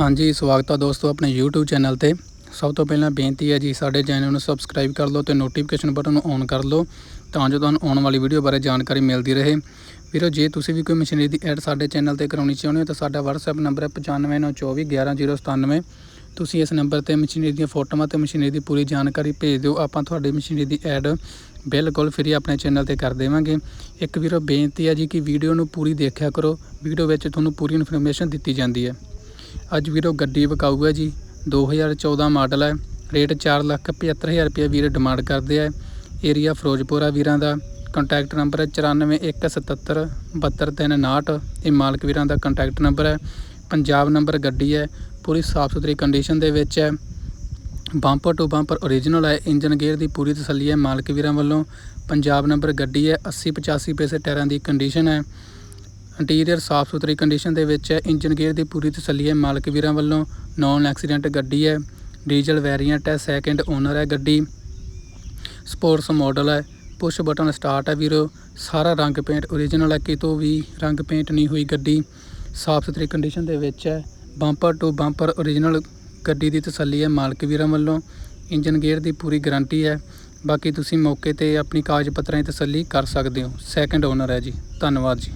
ਹਾਂਜੀ, ਸਵਾਗਤ ਹੈ ਦੋਸਤੋ ਆਪਣੇ YouTube ਚੈਨਲ ਤੇ। ਸਭ ਤੋਂ ਪਹਿਲਾਂ ਬੇਨਤੀ ਹੈ ਜੀ, ਸਾਡੇ ਚੈਨਲ ਨੂੰ ਸਬਸਕ੍ਰਾਈਬ ਕਰ ਲਓ ਤੇ ਨੋਟੀਫਿਕੇਸ਼ਨ ਬਟਨ ਨੂੰ ਔਨ ਕਰ ਲਓ ਤਾਂ ਜੋ ਤੁਹਾਨੂੰ ਆਉਣ ਵਾਲੀ ਵੀਡੀਓ ਬਾਰੇ ਜਾਣਕਾਰੀ ਮਿਲਦੀ ਰਹੇ। ਵੀਰੋ, ਜੇ ਤੁਸੀਂ ਵੀ ਕੋਈ ਮਸ਼ੀਨਰੀ ਦੀ ਐਡ ਸਾਡੇ ਚੈਨਲ ਤੇ ਕਰਾਉਣੀ ਚਾਹੁੰਦੇ ਹੋ ਤਾਂ ਸਾਡਾ WhatsApp ਨੰਬਰ ਹੈ 9594211097 ਤੁਸੀਂ ਇਸ ਨੰਬਰ ਤੇ ਮਸ਼ੀਨਰੀ ਦੀਆਂ ਫੋਟੋਆਂ ਤੇ ਮਸ਼ੀਨਰੀ ਦੀ ਪੂਰੀ ਜਾਣਕਾਰੀ ਭੇਜ ਦਿਓ। ਆਪਾਂ ਤੁਹਾਡੀ ਮਸ਼ੀਨਰੀ ਦੀ ਐਡ ਬਿਲਕੁਲ ਫ੍ਰੀ ਆਪਣੇ ਚੈਨਲ ਤੇ ਕਰ ਦੇਵਾਂਗੇ। ਇੱਕ ਵੀਰੋ, ਬੇਨਤੀ ਹੈ ਜੀ ਕਿ ਵੀਡੀਓ ਨੂੰ ਪੂਰੀ ਦੇਖਿਆ ਕਰੋ। ਵੀਡੀਓ ਵਿੱਚ ਤੁਹਾਨੂੰ ਪੂਰੀ ਇਨਫੋਰਮੇਸ਼ਨ ਦਿੱਤੀ ਜਾਂਦੀ ਹੈ। ਅੱਜ ਵੀਰੋ ਗੱਡੀ ਵਿਕਾਊ ਹੈ ਜੀ। 2014 ਮਾਡਲ ਹੈ। ਰੇਟ 475000 ਰੁਪਏ ਵੀਰ ਡਿਮਾਂਡ ਕਰਦੇ ਆ। ਏਰੀਆ ਫਿਰੋਜ਼ਪੁਰ ਆ ਵੀਰਾਂ ਦਾ। ਕੰਟੈਕਟ ਨੰਬਰ ਹੈ 941777 72359 ਇਹ ਮਾਲਕ ਵੀਰਾਂ ਦਾ ਕੰਟੈਕਟ ਨੰਬਰ ਹੈ। ਪੰਜਾਬ ਨੰਬਰ ਗੱਡੀ ਹੈ। ਪੂਰੀ ਸਾਫ਼ ਸੁਥਰੀ ਕੰਡੀਸ਼ਨ ਦੇ ਵਿੱਚ ਹੈ। ਬੰਪਰ ਟੂ ਬੰਪਰ ਓਰੀਜਨਲ ਹੈ। ਇੰਜਨ ਗੇਅਰ ਦੀ ਪੂਰੀ ਤਸੱਲੀ ਹੈ ਮਾਲਕ ਵੀਰਾਂ ਵੱਲੋਂ। ਪੰਜਾਬ ਨੰਬਰ ਗੱਡੀ ਹੈ। 80 85 ਪੈਸੇ ਟਾਇਰਾਂ ਦੀ ਕੰਡੀਸ਼ਨ ਹੈ। ਇੰਟੀਰੀਅਰ ਸਾਫ਼ ਸੁਥਰੀ ਕੰਡੀਸ਼ਨ ਦੇ ਵਿੱਚ ਹੈ। ਇੰਜਨ ਗੇਅਰ ਦੀ ਪੂਰੀ ਤਸੱਲੀ ਹੈ। ਮਾਲਕ ਵੀਰਾਂ ਵੱਲੋਂ ਨੌਨ ਐਕਸੀਡੈਂਟ ਗੱਡੀ ਹੈ। ਡੀਜ਼ਲ ਵੈਰੀਐਂਟ ਹੈ। ਸੈਕਿੰਡ ਓਨਰ ਹੈ ਗੱਡੀ। ਸਪੋਰਟਸ ਮਾਡਲ ਹੈ। ਪੁਸ਼ ਬਟਨ ਸਟਾਰਟ ਹੈ ਵੀਰੋ। ਸਾਰਾ ਰੰਗ ਪੇਂਟ ਓਰੀਜਨਲ ਹੈ। ਕਿਤੋਂ ਵੀ ਰੰਗ ਪੇਂਟ ਨਹੀਂ ਹੋਈ ਗੱਡੀ। ਸਾਫ਼ ਸੁਥਰੀ ਕੰਡੀਸ਼ਨ ਦੇ ਵਿੱਚ ਹੈ। ਬੰਪਰ ਟੂ ਬੰਪਰ ਓਰੀਜਨਲ ਗੱਡੀ ਦੀ ਤਸੱਲੀ ਹੈ। ਮਾਲਕ ਵੀਰਾਂ ਵੱਲੋਂ ਇੰਜਨ ਗੇਅਰ ਦੀ ਪੂਰੀ ਗਾਰੰਟੀ ਹੈ। ਬਾਕੀ ਤੁਸੀਂ ਮੌਕੇ ਤੇ ਆਪਣੀ ਕਾਗਜ਼ ਪੱਤਰਾਂ ਦੀ ਤਸੱਲੀ ਕਰ ਸਕਦੇ ਹੋ। ਸੈਕਿੰਡ ਓਨਰ ਹੈ ਜੀ। ਧੰਨਵਾਦ ਜੀ।